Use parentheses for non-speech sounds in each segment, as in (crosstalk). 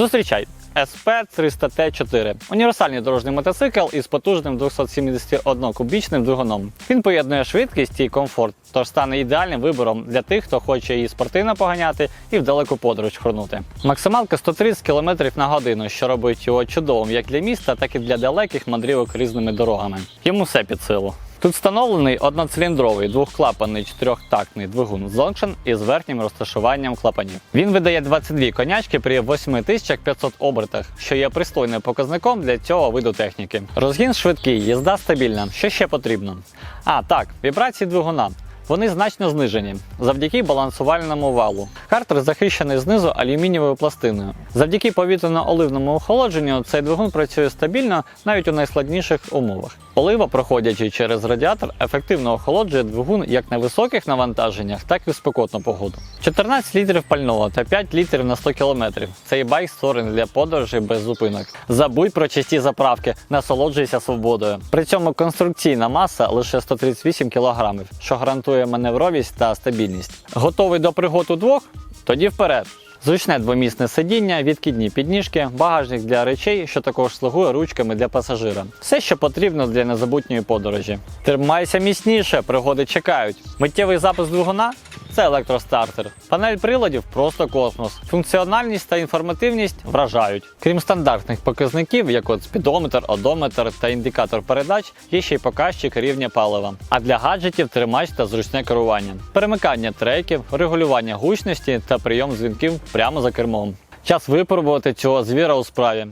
Зустрічай SP 300T4. Універсальний дорожній мотоцикл із потужним 271 кубічним двигуном. Він поєднує швидкість і комфорт, тож стане ідеальним вибором для тих, хто хоче її спортивно поганяти і в далеку подорож хронути. Максималка 130 км на годину, що робить його чудовим як для міста, так і для далеких мандрівок різними дорогами. Йому все під силу. Тут встановлений одноциліндровий двохклапанний чотирьохтактний двигун Zonction із верхнім розташуванням клапанів. Він видає 22 конячки при 8500 обертах, що є пристойним показником для цього виду техніки. Розгін швидкий, їзда стабільна. Що ще потрібно? А так, вібрації двигуна. Вони значно знижені завдяки балансувальному валу. Картер захищений знизу алюмінієвою пластиною. Завдяки повітряно-оливному охолодженню цей двигун працює стабільно навіть у найскладніших умовах. Олива, проходячи через радіатор, ефективно охолоджує двигун як на високих навантаженнях, так і в спекотну погоду. 14 літрів пального та 5 літрів на 100 км. Цей байк створений для подорожей без зупинок. Забудь про часті заправки, насолоджуйся свободою. При цьому конструкційна маса лише 138 кг, що гарантує маневровість та стабільність. Готовий до пригод у двох? Тоді вперед. Зручне двомісне сидіння, відкидні підніжки, багажник для речей, що також слугує ручками для пасажира. Все, що потрібно для незабутньої подорожі. Тримайся міцніше, пригоди чекають. Миттєвий запис двигуна це електростартер. Панель приладів просто космос. Функціональність та інформативність вражають. Крім стандартних показників, як от спідометр, одометр та індикатор передач, є ще й показчик рівня палива. А для гаджетів тримач та зручне керування, перемикання треків, регулювання гучності та прийом дзвінків прямо за кермом. Час випробувати цього звіра у справі.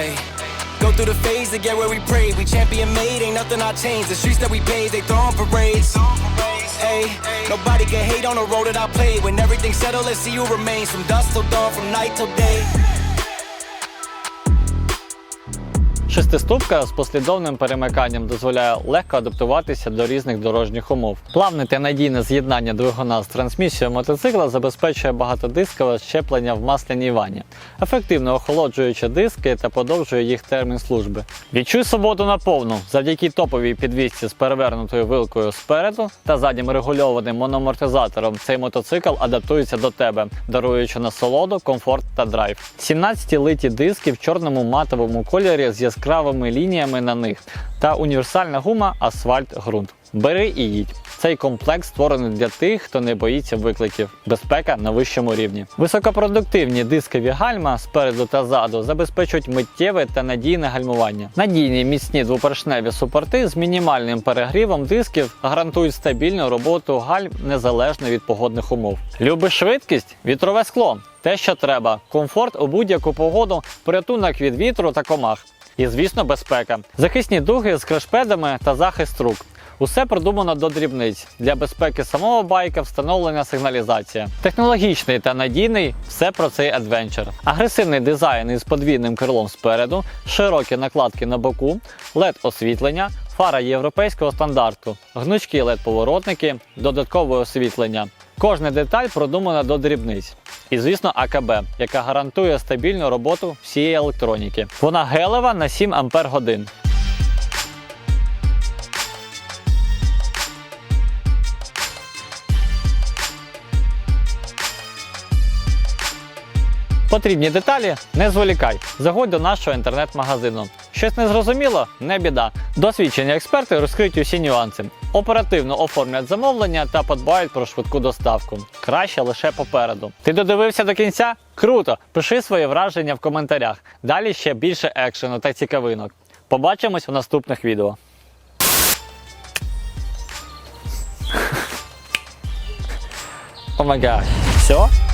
Hey, go through the phase to get where we pray. We champion made, ain't nothing I change. The streets that we bathe, they throwin' parades. Hey, nobody can hate on the road that I played. When everything's settled, let's see who remains. From dusk till dawn, from night till day. Шестиступка з послідовним перемиканням дозволяє легко адаптуватися до різних дорожніх умов. Плавне та надійне з'єднання двигуна з трансмісією мотоцикла забезпечує багатодискове щеплення в масляній ванні, ефективно охолоджуючи диски та подовжує їх термін служби. Відчуй свободу наповну завдяки топовій підвісці з перевернутою вилкою спереду та заднім регульованим мономортизатором. Цей мотоцикл адаптується до тебе, даруючи насолоду, комфорт та драйв. 17 литі диски в чорному матовому кольорі з яскравими лініями на них та універсальна гума асфальт ґрунт. Бери і їдь. Цей комплект створений для тих, хто не боїться викликів. Безпека на вищому рівні. Високопродуктивні дискові гальма спереду та ззаду забезпечують миттєве та надійне гальмування. Надійні міцні двопоршневі супорти з мінімальним перегрівом дисків гарантують стабільну роботу гальм незалежно від погодних умов. Любиш швидкість? Вітрове скло. Те, що треба. Комфорт у будь-яку погоду, порятунок від вітру та комах. І, звісно, безпека. Захисні дуги з крешпедами та захист рук. Усе продумано до дрібниць. Для безпеки самого байка встановлена сигналізація. Технологічний та надійний все про цей адвенчер. Агресивний дизайн із подвійним крилом спереду, широкі накладки на боку, led освітлення, фара європейського стандарту, гнучкі led поворотники, додаткове освітлення. Кожна деталь продумана до дрібниць. І, звісно, АКБ, яка гарантує стабільну роботу всієї електроніки. Вона гелева на 7 Ампер годин. Потрібні деталі не зволікай. Заходь до нашого інтернет-магазину. Щось не зрозуміло? Не біда. Досвідчені експерти розкриють усі нюанси. Оперативно оформлять замовлення та подбають про швидку доставку. Краще лише попереду. Ти додивився до кінця? Круто! Пиши свої враження в коментарях. Далі ще більше екшену та цікавинок. Побачимось в наступних відео. (laughs) О май гад. Все?